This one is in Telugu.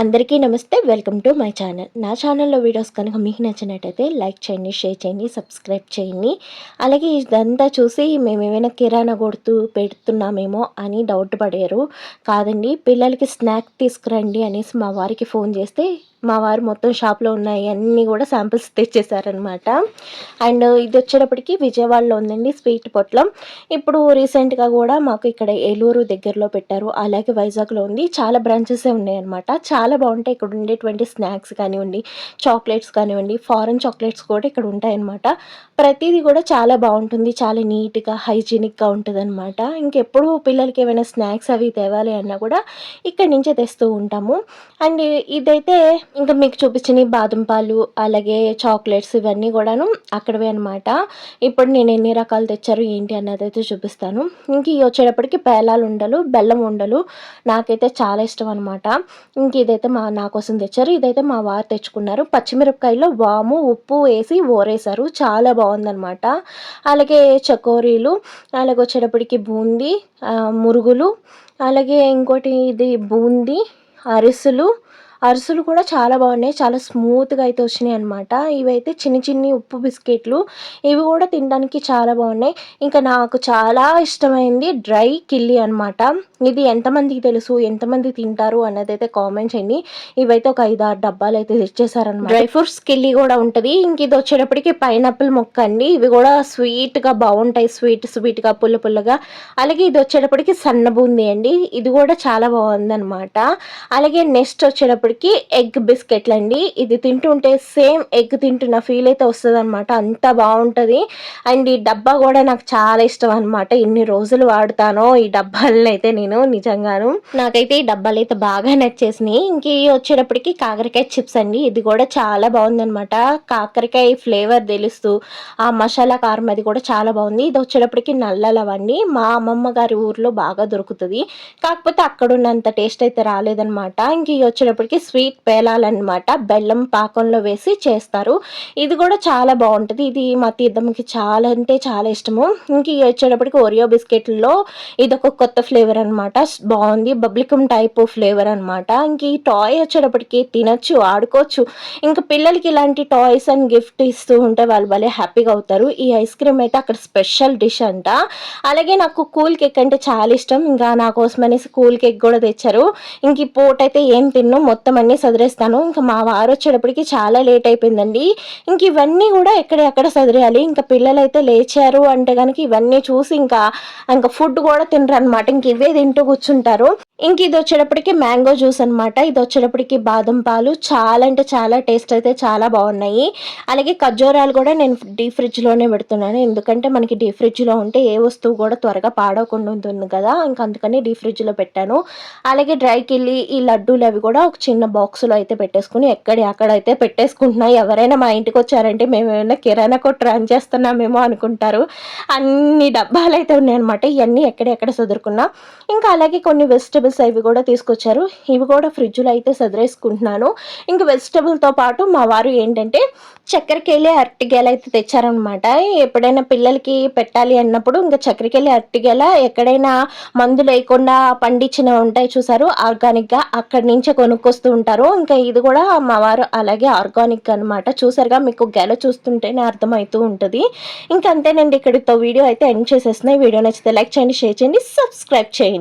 అందరికీ నమస్తే వెల్కమ్ టు మై ఛానల్. నా ఛానల్లో వీడియోస్ కనుక మీకు నచ్చినట్టయితే లైక్ చేయండి షేర్ చేయండి సబ్స్క్రైబ్ చేయండి. అలాగే ఇదంతా చూసి మేము ఏమైనా కిరాణా కొడుతూ పెడుతున్నామేమో అని డౌట్ పడారు. కాదండి పిల్లలకి స్నాక్ తీసుకురండి అనేసి మా వారికి ఫోన్ చేస్తే మా వారు మొత్తం షాప్లో ఉన్నాయి అన్నీ కూడా శాంపిల్స్ తెచ్చేసారనమాట అండ్ ఇది వచ్చేటప్పటికి విజయవాడలో ఉందండి స్వీట్ పొట్లం. ఇప్పుడు రీసెంట్గా కూడా మాకు ఇక్కడ ఏలూరు దగ్గరలో పెట్టారు అలాగే వైజాగ్లో ఉంది. చాలా బ్రాంచెసే ఉన్నాయన్నమాట. చాలా చాలా బాగుంటాయి. ఇక్కడ ఉండేటువంటి స్నాక్స్ కానివ్వండి చాక్లెట్స్ కానివ్వండి ఫారెన్ చాక్లెట్స్ కూడా ఇక్కడ ఉంటాయన్నమాట. ప్రతిదీ కూడా చాలా బాగుంటుంది. చాలా నీట్గా హైజీనిక్గా ఉంటుంది అనమాట ఇంకెప్పుడు పిల్లలకి ఏమైనా స్నాక్స్ అవి తేవాలి అన్నా కూడా ఇక్కడి నుంచే తెస్తూ ఉంటాము. అండ్ ఇదైతే ఇంకా మీకు చూపించిన బాదం పాలు అలాగే చాక్లెట్స్ ఇవన్నీ కూడాను అక్కడవే అనమాట ఇప్పుడు నేను ఎన్ని రకాలు తెచ్చారు ఏంటి అన్నది అయితే చూపిస్తాను. ఇంక ఇవి వచ్చేటప్పటికి పేలాలు ఉండలు బెల్లం ఉండలు నాకైతే చాలా ఇష్టం అనమాట ఇంక ఇదైతే మా నా కోసం తెచ్చారు. ఇదైతే మా వారు తెచ్చుకున్నారు. పచ్చిమిరపకాయలో వాము ఉప్పు వేసి ఓరేశారు. చాలా బాగుందనమాట అలాగే చకోరీలు అలాగే వచ్చేటప్పటికి బూందీ మురుగులు అలాగే ఇంకోటి ఇది బూందీ అరిసెలు అరుసులు కూడా చాలా బాగున్నాయి. చాలా స్మూత్గా అయితే వచ్చినాయి అనమాట ఇవైతే చిన్ని చిన్ని ఉప్పు బిస్కెట్లు. ఇవి కూడా తినడానికి చాలా బాగున్నాయి. ఇంకా నాకు చాలా ఇష్టమైంది డ్రై కిల్లి అనమాట ఇది ఎంతమందికి తెలుసు? ఎంతమంది తింటారు? అన్నది అయితే కామెంట్ చేయండి. ఇవైతే ఒక ఐదు ఆరు డబ్బాలు అయితే తెచ్చేసారనమాట డ్రై ఫ్రూట్స్ కిల్లి కూడా ఉంటుంది. ఇంక ఇది వచ్చేటప్పటికి పైనాపిల్ మొక్క అండి. ఇవి కూడా స్వీట్గా బాగుంటాయి. స్వీట్ స్వీట్గా పుల్ల పుల్లగా. అలాగే ఇది వచ్చేటప్పటికి సన్న బూందీ అండి. ఇది కూడా చాలా బాగుందనమాట అలాగే నెక్స్ట్ వచ్చేటప్పటికి వచ్చేటప్పటికి ఎగ్ బిస్కెట్లు అండి ఇది తింటుంటే సేమ్ ఎగ్ తింటున్న ఫీల్ అయితే వస్తుంది అనమాట అంత బాగుంటుంది అండ్ ఈ డబ్బా కూడా నాకు చాలా ఇష్టం అనమాట ఇన్ని రోజులు వాడుతానో ఈ డబ్బాలను అయితే నేను నిజంగాను. నాకైతే ఈ డబ్బాలు అయితే బాగా నచ్చేసినాయి. ఇంక వచ్చేటప్పటికి కాకరకాయ చిప్స్ అండి. ఇది కూడా చాలా బాగుందనమాట కాకరకాయ ఫ్లేవర్ తెలుస్తూ ఆ మసాలా కారం అది కూడా చాలా బాగుంది ఇది వచ్చేటప్పటికి నల్లలవండి మా అమ్మమ్మ గారి ఊర్లో బాగా దొరుకుతుంది. కాకపోతే అక్కడ ఉన్నంత టేస్ట్ అయితే రాలేదనమాట ఇంక వచ్చేటప్పటికి స్వీట్ పేలాలన్నమాట. బెల్లం పాకంలో వేసి చేస్తారు. ఇది కూడా చాలా బాగుంటుంది. ఇది మా తీర్థమ్మకి చాలా అంటే చాలా ఇష్టము. ఇంక వచ్చేటప్పటికి ఒరియో బిస్కెట్లో ఇది ఒక కొత్త ఫ్లేవర్ అనమాట బాగుంది. బబ్లికం టైప్ ఫ్లేవర్ అనమాట ఇంక ఈ టాయ్ వచ్చేటప్పటికి తినచ్చు ఆడుకోవచ్చు. ఇంకా పిల్లలకి ఇలాంటి టాయ్స్ అండ్ గిఫ్ట్ ఇస్తూ ఉంటే వాళ్ళు భలే హ్యాపీగా అవుతారు. ఈ ఐస్ క్రీమ్ అయితే అక్కడ స్పెషల్ డిష్ అంట. అలాగే నాకు కూల్ కేక్ అంటే చాలా ఇష్టం. ఇంకా నా కోసం అనేసి కూల్ కేక్ కూడా తెచ్చారు. ఇంక ఈ పూట అయితే ఏం తిన్నాం మొత్తం మొత్తం అన్నీ సదిరేస్తాను. ఇంకా మా వారు వచ్చేటప్పటికి చాలా లేట్ అయిపోయిందండి. ఇంక ఇవన్నీ కూడా ఎక్కడెక్కడ సదిరేయాలి? ఇంకా పిల్లలు అయితే లేచారు అంటే కనుక ఇవన్నీ చూసి ఇంకా ఇంకా ఫుడ్ కూడా తినరు అనమాట ఇంక ఇవే తింటూ కూర్చుంటారు. ఇంక ఇది వచ్చేటప్పటికి మ్యాంగో జ్యూస్ అనమాట ఇది వచ్చేటప్పటికి బాదం పాలు. చాలా అంటే చాలా టేస్ట్ అయితే చాలా బాగున్నాయి. అలాగే ఖర్జూరాలు కూడా నేను డీ ఫ్రిడ్జ్లోనే పెడుతున్నాను. ఎందుకంటే మనకి డీ ఫ్రిడ్జ్లో ఉంటే ఏ వస్తువు కూడా త్వరగా పాడవకుండా ఉంటుంది కదా. ఇంక అందుకని డీ ఫ్రిడ్జ్లో పెట్టాను. అలాగే డ్రై కిల్లి ఈ లడ్డూలు అవి కూడా ఒక చిన్న బాక్స్లో అయితే పెట్టేసుకుని ఎక్కడి అక్కడ అయితే పెట్టేసుకుంటున్నాయి ఎవరైనా మా ఇంటికి వచ్చారంటే మేము ఏమైనా కిరాణా కొట్టు రన్ చేస్తున్నామేమో అనుకుంటారు. అన్ని డబ్బాలు అయితే ఉన్నాయన్నమాట. ఇవన్నీ ఎక్కడెక్కడ చదువుకున్నా ఇంకా అలాగే కొన్ని వెజిటబుల్ వెజిటబుల్స్ అవి కూడా తీసుకొచ్చారు. ఇవి కూడా ఫ్రిడ్జ్లో అయితే సదిరేసుకుంటున్నాను. ఇంకా వెజిటబుల్తో పాటు మా వారు ఏంటంటే చక్కెరకేళి అరటికేల అయితే తెచ్చారనమాట ఎప్పుడైనా పిల్లలకి పెట్టాలి అన్నప్పుడు ఇంకా చక్కెరకేళి అరటికేల ఎక్కడైనా మందు లేకుండా పండించిన ఉంటాయి చూసారు ఆర్గానిక్గా అక్కడి నుంచే కొనుక్కొస్తూ ఉంటారు. ఇంకా ఇది కూడా మా వారు అలాగే ఆర్గానిక్ అనమాట చూసారుగా మీకు గెల చూస్తుంటేనే అర్థమవుతూ ఉంటుంది. ఇంకంతేనండి ఇక్కడితో వీడియో అయితే ఎండ్ చేసేస్తున్నాయి. వీడియో నచ్చితే లైక్ చేయండి షేర్ చేయండి సబ్స్క్రైబ్ చేయండి.